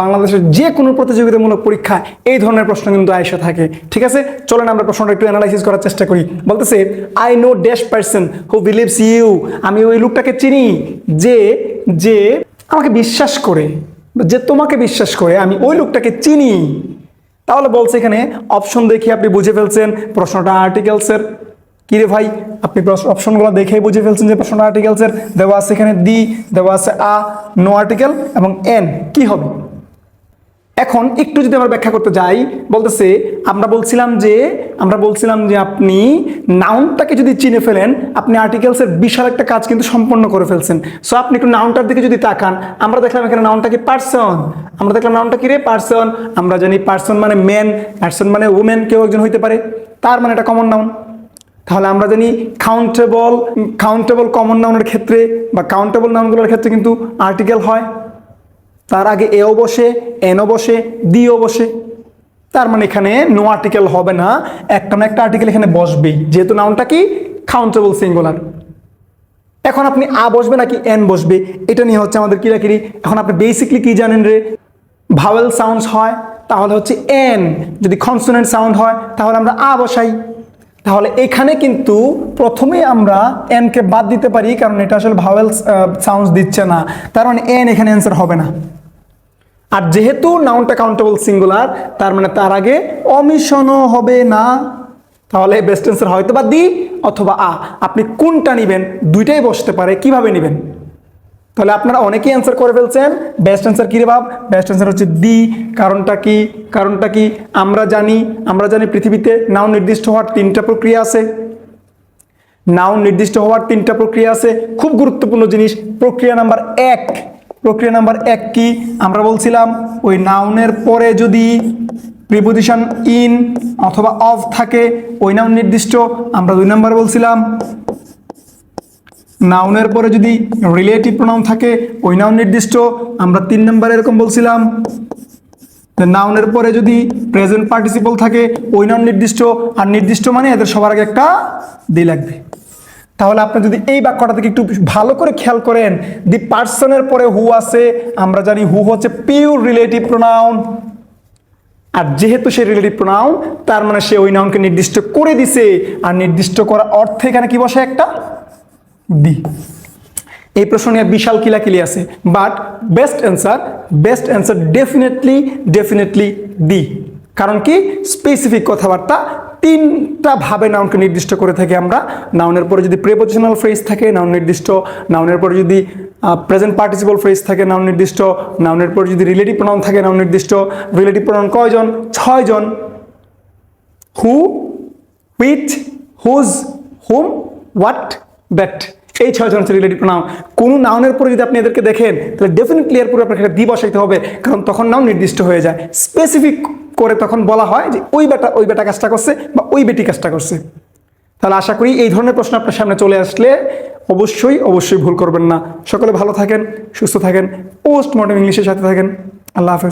বাংলাদেশের যে কোনো প্রতিযোগিতামূলক পরীক্ষা এই ধরনের প্রশ্ন কিন্তু আয়সা থাকে। ঠিক আছে? চলেন আমরা প্রশ্নটা একটু অ্যানালাইসিস করার চেষ্টা করি। বলতেছে I know dash person who believes you আমি ওই লোকটাকে চিনি যে যে আমাকে বিশ্বাস করে, যে তোমাকে বিশ্বাস করে, আমি ওই লোকটাকে চিনি। তাহলে বলছে এখানে অপশন দেখে, আপনি বুঝে ফেলছেন প্রশ্নটা আর্টিকেলসের কিরে ভাই, আপনি অপশনগুলো দেখেই বুঝে ফেলছেন যে প্রশ্নটা আর্টিকেলসের দেওয়া আছে এখানে দি দেওয়া আছে আ নো আর্টিকেল এবং এন কি হবে? এখন একটু যদি আমরা ব্যাখ্যা করতে যাই, বলতেছে, আমরা বলছিলাম যে, আমরা বলছিলাম যে আপনি নাউনটাকে যদি চিনে ফেলেন, আপনি আর্টিকেলসের বিশাল একটা কাজ কিন্তু সম্পন্ন করে ফেলছেন। সো আপনি একটু নাউনটার দিকে যদি তাকান, আমরা দেখলাম এখানে নাউনটা কি পার্সন আমরা দেখলাম নাউনটা কি রে? পার্সন আমরা জানি পার্সন মানে ম্যান পার্সন মানে উমেন কেউ একজন হইতে পারে। তার মানে এটা কমন নাউন তাহলে আমরা জানি কাউন্টেবল কাউন্টেবল কমন নাউনের ক্ষেত্রে বা কাউন্টেবল নাউনগুলোর ক্ষেত্রে কিন্তু আর্টিকেল হয়। তার আগে এও বসে, এনও বসে, দিও বসে। তার মানে এখানে নো আর্টিকেল হবে না, একটা না একটা আর্টিকেল এখানে বসবেই। যেহেতু নাউনটা কি? কাউন্টেবল সিঙ্গুলার এখন আপনি আ বসবে নাকি এন বসবে? এটা নিয়ে হচ্ছে আমাদের কিরাকিরি। এখন আপনি বেসিকলি কি জানেন রে? ভাওয়েল সাউন্ডস হয়, তাহলে হচ্ছে এন। যদি কনসোনেন্ট সাউন্ড হয়, তাহলে আমরা আ বসাই। তাহলে এখানে কিন্তু প্রথমে আমরা এনকে বাদ দিতে পারি, কারণ এটা আসলে ভাওয়েল সাউন্ডস দিচ্ছে না। তার মানে এন এখানে অ্যান্সার হবে না। আর যেহেতু নাউনটা কাউন্টেবল সিঙ্গুলার তার মানে তার আগে অমিশনও হবে না। তাহলে বেস্ট অ্যান্সার হয়তো বা দি অথবা আ। আপনি কোনটা নেবেন? দুইটাই বসতে পারে। কীভাবে নেবেন? তাহলে আপনারা অনেকেই অ্যান্সার করে ফেলছেন। বেস্ট অ্যান্সার কী রে ভাব বেস্ট অ্যান্সার হচ্ছে দি। কারণটা কি? কারণটা কি? আমরা জানি। আমরা জানি পৃথিবীতে নাউন নির্দিষ্ট হওয়ার তিনটা প্রক্রিয়া আছে। নাউন নির্দিষ্ট হওয়ার তিনটা প্রক্রিয়া আছে। খুব গুরুত্বপূর্ণ জিনিস। প্রক্রিয়া নাম্বার এক। প্রক্রিয়া নাম্বার এক কি? আমরা বলছিলাম ওই নাউনের পরে যদি প্রিপোজিশন ইন অথবা অফ থাকে, ওই নাউন নির্দিষ্ট। আমরা দুই নাম্বার বলছিলাম নাউনের পরে যদি রিলেটিভ প্রোনাউন থাকে, ওই নাউন নির্দিষ্ট। আমরা তিন নাম্বার এরকম বলছিলাম নাউনের পরে যদি প্রেজেন্ট পার্টিসিপল থাকে, ওই নাউন নির্দিষ্ট। আর নির্দিষ্ট মানে এদের সবার আগে একটা দি লাগবে। তাহলে আপনি যদি এই বাক্যটা থেকে একটু ভালো করে খেয়াল করেন দি পার্সনের পরে হু আছে, আমরা জানি হু হচ্ছে পিওর রিলেটিভ প্রোনাউন আর যেহেতু সে রিলেটিভ প্রোনাউন তার মানে সে ওই নাউনকে নির্দিষ্ট করে দিছে। আর নির্দিষ্ট করা অর্থে এখানে কি বসে একটা? দি এই প্রশ্ন নিয়ে বিশাল কিলাকিলি আছে। But best answer best answer definitely definitely the কারণ কি? স্পেসিফিক কথাবার্তা তিনটা ভাবে নাউনকে নির্দিষ্ট করে থাকি আমরা। নাউনের পরে যদি প্রেপোজিশনাল ফ্রেজ থাকে নাউন নির্দিষ্ট। নাউনের পরে যদি প্রেজেন্ট পার্টিসিপল ফ্রেজ থাকে নাউন নির্দিষ্ট। নাউনের পরে যদি রিলেটিভ প্রণাম থাকে নাউন নির্দিষ্ট। রিলেটিভ প্রোনাউন কয়জন? ছয়জন। Who which whose whom what that এই ছয়জন হচ্ছে রিলেটিভ নাউন কোনো নাউনের পরে যদি আপনি এদেরকে দেখেন, তাহলে ডেফিনেটলি এর পরে আপনাকে দি বসাইতে হবে, কারণ তখন নাউন নির্দিষ্ট হয়ে যায়। স্পেসিফিক করে তখন বলা হয় যে ওই বেটা ওই বেটা কাজটা করছে বা ওই বেটি কাজটা করছে। তাহলে আশা করি এই ধরনের প্রশ্ন আপনার সামনে চলে আসলে অবশ্যই অবশ্যই ভুল করবেন না। সকলে ভালো থাকেন, সুস্থ থাকেন পোস্ট মডার্ন ইংলিশের সাথে থাকেন। আল্লাহ হাফেজ।